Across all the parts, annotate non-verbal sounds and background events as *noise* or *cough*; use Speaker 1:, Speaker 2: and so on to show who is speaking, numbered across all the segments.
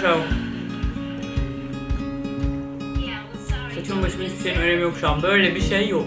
Speaker 1: show. Saçımın başımın hiçbir şeyin önemi yok şu an. Böyle bir şey yok.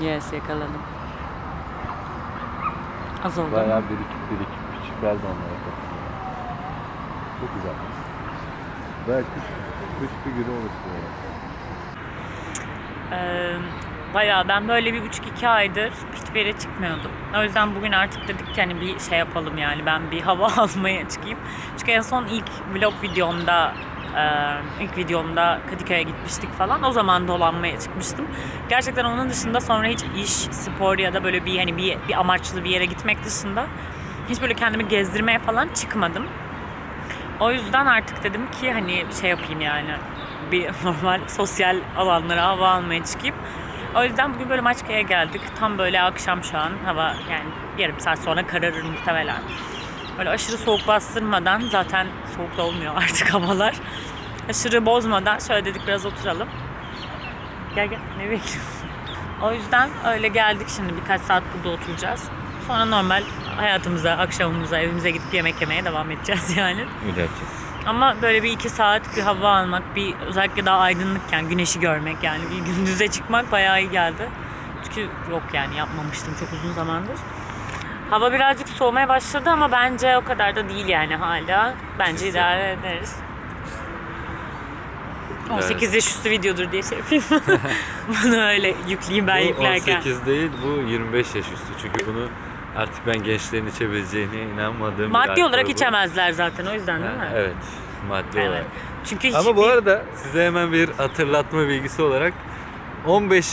Speaker 1: Yes yakaladım. Az oldu.
Speaker 2: Bayağı birikip birikip küçükler de onlara katılıyor. Çok güzel. Bayağı kış, kış figürü oluşturuyor.
Speaker 1: Ee, bayağı ben böyle bir buçuk iki aydır hiçbir yere çıkmıyordum. O yüzden bugün artık dedik ki hani bir şey yapalım yani ben bir hava *laughs* almaya çıkayım. Çünkü en son ilk vlog videomda e, ilk videomda Kadıköy'e gitmiştik falan. O zaman dolanmaya çıkmıştım. Gerçekten onun dışında sonra hiç iş, spor ya da böyle bir hani bir, bir amaçlı bir yere gitmek dışında hiç böyle kendimi gezdirmeye falan çıkmadım. O yüzden artık dedim ki hani şey yapayım yani. Bir *laughs* normal sosyal alanlara hava almaya çıkayım. O yüzden bugün böyle Maçka'ya geldik. Tam böyle akşam şu an. Hava yani yarım saat sonra kararır muhtemelen. Böyle aşırı soğuk bastırmadan zaten soğuk da olmuyor *laughs* artık havalar. Aşırı bozmadan şöyle dedik biraz oturalım. Gel gel ne bekliyorsun? O yüzden öyle geldik şimdi birkaç saat burada oturacağız. Sonra normal hayatımıza, akşamımıza, evimize gidip yemek yemeye devam edeceğiz *laughs* yani.
Speaker 2: Öyle yapacağız.
Speaker 1: Ama böyle bir iki saat bir hava almak, bir özellikle daha aydınlıkken güneşi görmek yani bir gündüze çıkmak bayağı iyi geldi. Çünkü yok yani yapmamıştım çok uzun zamandır. Hava birazcık soğumaya başladı ama bence o kadar da değil yani hala. Bence idare ederiz. 18 yaş üstü videodur diye şey yapayım. *laughs* Bunu öyle yükleyeyim ben
Speaker 2: bu
Speaker 1: yüklerken.
Speaker 2: 18 değil bu 25 yaş üstü. Çünkü bunu artık ben gençlerin içebileceğine inanmadığım
Speaker 1: Maddi olarak
Speaker 2: bu.
Speaker 1: içemezler zaten o yüzden değil
Speaker 2: Ha,
Speaker 1: mi?
Speaker 2: Evet. Maddi
Speaker 1: Evet.
Speaker 2: olarak.
Speaker 1: Çünkü
Speaker 2: Ama bu
Speaker 1: hiçbir-
Speaker 2: arada size hemen bir hatırlatma bilgisi olarak 15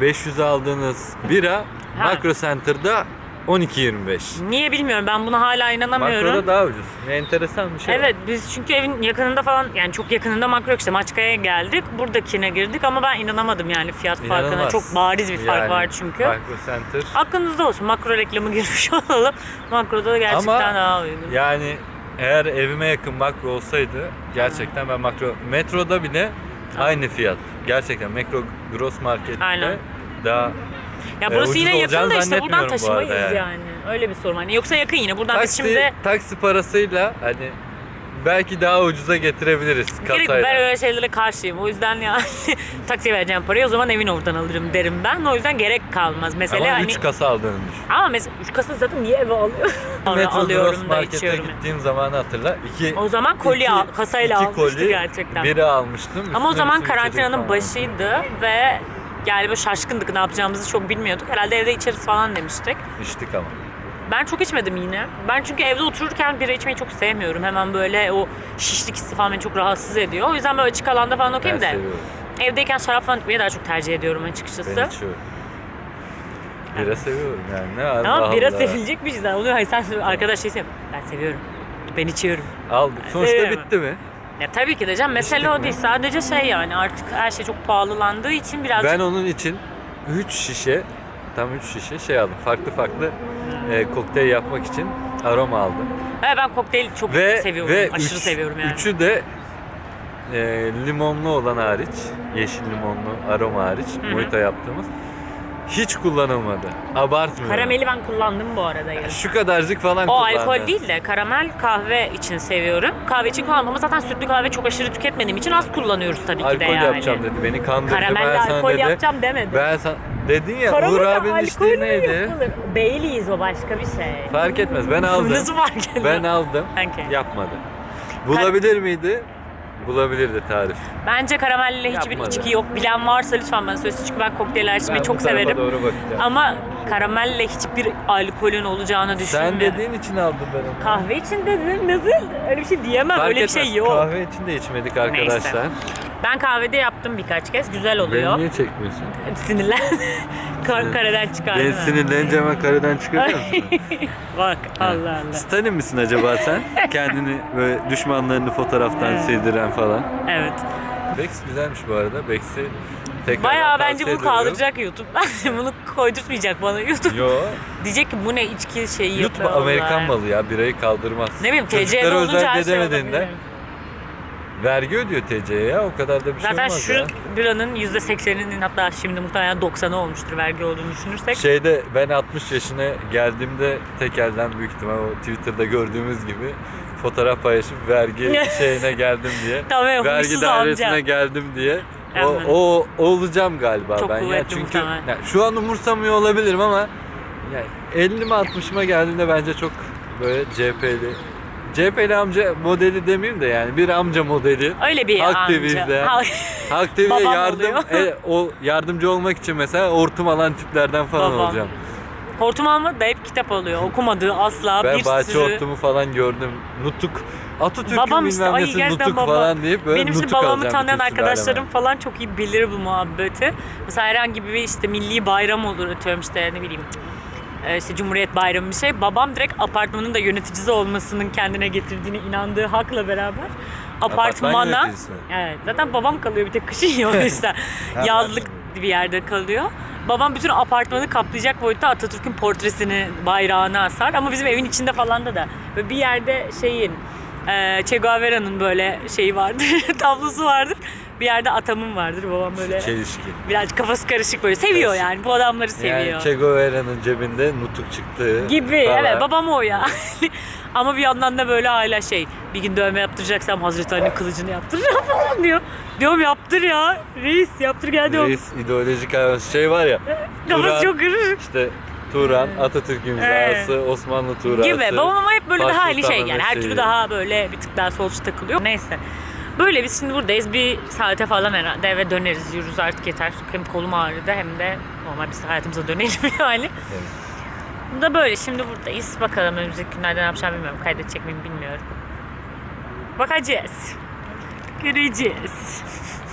Speaker 2: 500 aldığınız bira
Speaker 1: Ha.
Speaker 2: Makro Center'da 12.25.
Speaker 1: Niye bilmiyorum. Ben buna hala inanamıyorum.
Speaker 2: Makroda daha ucuz. Ne enteresan bir şey.
Speaker 1: Evet biz çünkü evin yakınında falan yani çok yakınında makro işte Maçka'ya geldik. Buradakine girdik ama ben inanamadım yani fiyat farkına.
Speaker 2: İnanılmaz.
Speaker 1: Çok bariz bir fark
Speaker 2: Yani
Speaker 1: var çünkü.
Speaker 2: Makro Center.
Speaker 1: Aklınızda olsun makro reklamı girmiş *laughs* olalım. Makroda gerçekten
Speaker 2: Ama
Speaker 1: daha uygun.
Speaker 2: Yani eğer evime yakın makro olsaydı gerçekten ben makro metroda bile aynı fiyat. Gerçekten Metro Gross Market'te
Speaker 1: Aynen.
Speaker 2: daha
Speaker 1: Ya
Speaker 2: e,
Speaker 1: burası
Speaker 2: ucuz
Speaker 1: yine yakın da işte buradan
Speaker 2: zannetmiyorum bu
Speaker 1: taşımayız
Speaker 2: arada
Speaker 1: yani.
Speaker 2: yani.
Speaker 1: Öyle bir sorun. Hani yoksa yakın yine. Buradan
Speaker 2: taksi,
Speaker 1: biz şimdi
Speaker 2: taksi parasıyla hani belki daha ucuza getirebiliriz
Speaker 1: yok.
Speaker 2: kasayla.
Speaker 1: ben öyle şeylere karşıyım. O yüzden yani *laughs* taksiye vereceğim parayı o zaman evin oradan alırım derim ben. O yüzden gerek kalmaz. Mesela
Speaker 2: Ama
Speaker 1: hani
Speaker 2: 3 kasa aldığını düşün.
Speaker 1: ama mesela 3 kasa zaten niye eve alıyor? *laughs* Sonra
Speaker 2: Metro Gross
Speaker 1: alıyorum da
Speaker 2: Market'e
Speaker 1: içiyorum.
Speaker 2: gittiğim zamanı hatırla. İki,
Speaker 1: O zaman kolye
Speaker 2: iki-
Speaker 1: al, kasayla
Speaker 2: iki
Speaker 1: almıştı gerçekten.
Speaker 2: Biri almıştım.
Speaker 1: Ama o
Speaker 2: üstüne
Speaker 1: zaman
Speaker 2: bir sürü içecek
Speaker 1: karantinanın
Speaker 2: falan.
Speaker 1: başıydı ve böyle şaşkındık ne yapacağımızı çok bilmiyorduk. Herhalde evde içeriz falan demiştik.
Speaker 2: İçtik ama.
Speaker 1: Ben çok içmedim yine. Ben çünkü evde otururken bira içmeyi çok sevmiyorum. Hemen böyle o şişlik hissi falan beni çok rahatsız ediyor. O yüzden böyle açık alanda falan okeyim de.
Speaker 2: seviyorum.
Speaker 1: Evdeyken şarap falan içmeyi daha çok tercih ediyorum açıkçası.
Speaker 2: Ben içiyorum. Bira seviyorum yani. Ne Allah
Speaker 1: Ama bira
Speaker 2: Allah.
Speaker 1: sevilecek bir şey. Oluyor. Hayır sen arkadaş şey sev. Ben seviyorum. Ben içiyorum.
Speaker 2: Aldık. Sonuçta
Speaker 1: Seviyorum.
Speaker 2: bitti mi?
Speaker 1: Ya tabii ki de canım. Mesele o
Speaker 2: mi?
Speaker 1: değil. Sadece şey yani artık her şey çok pahalılandığı için birazcık
Speaker 2: Ben onun için 3 şişe, tam 3 şişe şey aldım. Farklı farklı e, kokteyl yapmak için aroma aldım.
Speaker 1: He, ben kokteyl çok
Speaker 2: Ve
Speaker 1: seviyorum.
Speaker 2: ve
Speaker 1: Aşırı
Speaker 2: üç-
Speaker 1: seviyorum yani.
Speaker 2: Üçü de e, limonlu olan hariç, yeşil limonlu aroma hariç,
Speaker 1: hı.
Speaker 2: mojito yaptığımız hiç kullanılmadı. Abartmıyorum.
Speaker 1: Karameli ben kullandım bu arada ya.
Speaker 2: Şu kadarcık falan
Speaker 1: O
Speaker 2: kullandım.
Speaker 1: alkol değil de karamel kahve için seviyorum. Kahve için kullanmam ama zaten sütlü kahve çok aşırı tüketmediğim için az kullanıyoruz tabii ki de
Speaker 2: Alkol
Speaker 1: yani.
Speaker 2: yapacağım dedi. Beni kandırdı.
Speaker 1: Karamelle
Speaker 2: ben sana
Speaker 1: alkol
Speaker 2: dedi.
Speaker 1: yapacağım demedi.
Speaker 2: Ben sana dedin ya
Speaker 1: Karamelle
Speaker 2: Uğur abinin içtiği neydi?
Speaker 1: yapılır? Baileys o başka bir şey.
Speaker 2: Fark etmez. Ben *laughs* aldım.
Speaker 1: Nasıl fark ediyor?
Speaker 2: Ben aldım.
Speaker 1: Okey.
Speaker 2: Yapmadı. Bulabilir miydi? Bulabilirdi tarif.
Speaker 1: Bence karamelle hiçbir
Speaker 2: Yapmadı.
Speaker 1: içki yok. Bilen varsa lütfen bana söylesin çünkü ben kokteyller içmeyi
Speaker 2: Ben
Speaker 1: çok
Speaker 2: tarafa
Speaker 1: severim.
Speaker 2: doğru bakacağım.
Speaker 1: Ama karamelle hiçbir alkolün olacağını
Speaker 2: Sen
Speaker 1: düşünmüyorum.
Speaker 2: dediğin için aldım ben onu.
Speaker 1: Kahve için dedim nasıl? Öyle bir şey diyemem.
Speaker 2: Fark
Speaker 1: Öyle bir
Speaker 2: etmez.
Speaker 1: şey yok.
Speaker 2: Kahve için de içmedik arkadaşlar.
Speaker 1: Ben kahvede yaptım birkaç kez. Güzel
Speaker 2: Beni
Speaker 1: oluyor.
Speaker 2: niye çekmiyorsun?
Speaker 1: Sinirlen. *laughs* Kar kareden çıkardım.
Speaker 2: Ben sinirlenince hemen kareden çıkarıyor musun? *laughs*
Speaker 1: Bak Allah Allah.
Speaker 2: Stalin misin acaba sen? *laughs* Kendini böyle düşmanlarını fotoğraftan
Speaker 1: Evet.
Speaker 2: sildiren falan.
Speaker 1: Evet.
Speaker 2: Bex güzelmiş bu arada. Bex'i tekrar
Speaker 1: Bayağı bence bunu kaldıracak YouTube. *laughs* Bence bunu koydurtmayacak bana YouTube.
Speaker 2: Yo.
Speaker 1: Diyecek ki bu ne içki şeyi
Speaker 2: YouTube
Speaker 1: yapıyorlar.
Speaker 2: Amerikan malı ya. Birayı kaldırmaz.
Speaker 1: Ne bileyim TC'de olunca her şey olabilir.
Speaker 2: Vergi ödüyor TC'ye ya. O kadar da bir şey
Speaker 1: Zaten
Speaker 2: olmaz
Speaker 1: şu
Speaker 2: ya.
Speaker 1: biranın %80'inin hatta şimdi muhtemelen 90'ı olmuştur vergi olduğunu düşünürsek.
Speaker 2: Şeyde ben 60 yaşına geldiğimde tek elden büyük ihtimal o Twitter'da gördüğümüz gibi fotoğraf paylaşıp vergi *laughs* şeyine geldim diye.
Speaker 1: Tamam,
Speaker 2: vergi
Speaker 1: huysuz
Speaker 2: dairesine
Speaker 1: amca.
Speaker 2: geldim diye. O,
Speaker 1: Anladım.
Speaker 2: o olacağım galiba
Speaker 1: Çok
Speaker 2: ben ya.
Speaker 1: kuvvetli
Speaker 2: Çünkü
Speaker 1: muhtemelen.
Speaker 2: ya şu an umursamıyor olabilirim ama yani 50 mi 60'ıma geldiğimde bence çok böyle CHP'li CHP'li amca modeli demeyeyim de yani bir amca modeli.
Speaker 1: Öyle bir
Speaker 2: Halk
Speaker 1: amca.
Speaker 2: TV'de. *laughs*
Speaker 1: Halk-
Speaker 2: TV'ye
Speaker 1: Babam
Speaker 2: yardım
Speaker 1: oluyor.
Speaker 2: e, o yardımcı olmak için mesela hortum alan tiplerden falan
Speaker 1: Babam.
Speaker 2: olacağım.
Speaker 1: Hortum alma da hep kitap alıyor. Okumadığı asla
Speaker 2: Ben
Speaker 1: bir
Speaker 2: bahçe
Speaker 1: sürü.
Speaker 2: hortumu falan gördüm. Nutuk. Atatürk'ün
Speaker 1: Babam işte
Speaker 2: bilmem nesi nutuk
Speaker 1: babam.
Speaker 2: falan deyip böyle
Speaker 1: Benim şimdi
Speaker 2: nutuk
Speaker 1: babamı
Speaker 2: alacağım
Speaker 1: tanıyan arkadaşlarım falan çok iyi bilir bu muhabbeti. Mesela herhangi bir işte milli bayram olur atıyorum işte ne bileyim işte Cumhuriyet Bayramı bir şey. Babam direkt apartmanın da yöneticisi olmasının kendine getirdiğine inandığı hakla beraber
Speaker 2: Apartman
Speaker 1: apartmana? Evet. Zaten babam kalıyor bir tek kışın o *laughs* yüzden. Yazlık bir yerde kalıyor. Babam bütün apartmanı kaplayacak boyutta Atatürk'ün portresini, bayrağını asar. Ama bizim evin içinde falan da da. Böyle bir yerde şeyin, e, Che Guevara'nın böyle şeyi vardır, *laughs* tablosu vardır. Bir yerde atamın vardır. Babam böyle
Speaker 2: Çelişki.
Speaker 1: birazcık kafası karışık böyle. Seviyor
Speaker 2: Karışık.
Speaker 1: yani. Bu adamları seviyor.
Speaker 2: Yani Che Guevara'nın cebinde nutuk çıktığı
Speaker 1: Gibi
Speaker 2: falan.
Speaker 1: evet babam o ya. *laughs* Ama bir yandan da böyle hala şey bir gün dövme yaptıracaksam Hazreti Ali'nin kılıcını yaptıracağım *laughs* falan diyor. Diyorum yaptır ya reis yaptır gel diyorum.
Speaker 2: Reis ideolojik hayvan şey var ya. *laughs*
Speaker 1: Kafası çok kırır.
Speaker 2: işte Turan, Atatürk imzası, Osmanlı Turan'sı.
Speaker 1: Gibi babam ama hep böyle daha hani şey yani her türlü daha böyle bir tık daha solcu takılıyor. Neyse. Böyle biz şimdi buradayız. Bir saate falan herhalde eve döneriz. Yürürüz artık yeter. Hem kolum ağrıdı hem de normal biz hayatımıza dönelim *laughs* yani.
Speaker 2: Evet.
Speaker 1: Bu da böyle. Şimdi buradayız. Bakalım önümüzdeki günlerde ne yapacağım bilmiyorum. Kaydedecek miyim bilmiyorum. Bakacağız. Göreceğiz. *laughs*